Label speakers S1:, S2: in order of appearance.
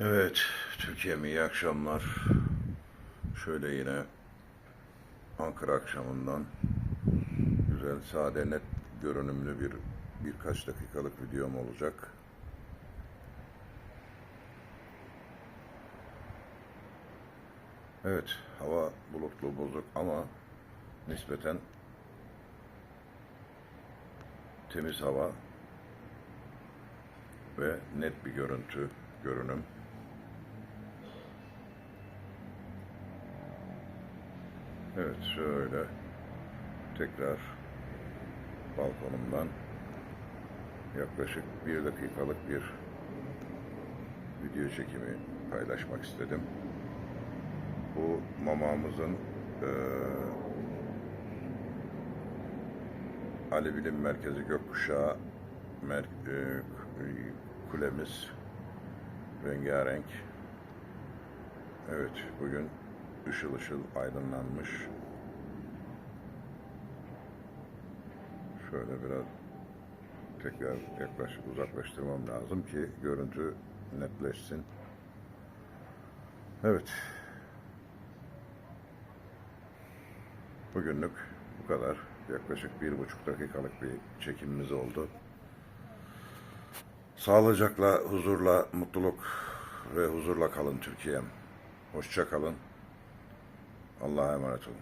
S1: Evet, Türkiye'm iyi akşamlar. Şöyle yine Ankara akşamından güzel, sade, net görünümlü bir birkaç dakikalık videom olacak. Evet, hava bulutlu bozuk ama nispeten temiz hava ve net bir görüntü, görünüm. Evet şöyle tekrar balkonumdan yaklaşık bir dakikalık bir video çekimi paylaşmak istedim. Bu mamamızın eee Ali Bilim Merkezi Gökkuşağı mer, eee, kulemiz rengarenk. Evet bugün ışıl ışıl aydınlanmış. Şöyle biraz tekrar yaklaş, uzaklaştırmam lazım ki görüntü netleşsin. Evet. Bugünlük bu kadar. Yaklaşık bir buçuk dakikalık bir çekimimiz oldu. Sağlıcakla, huzurla, mutluluk ve huzurla kalın Türkiye'm. Hoşça kalın. الله أمرته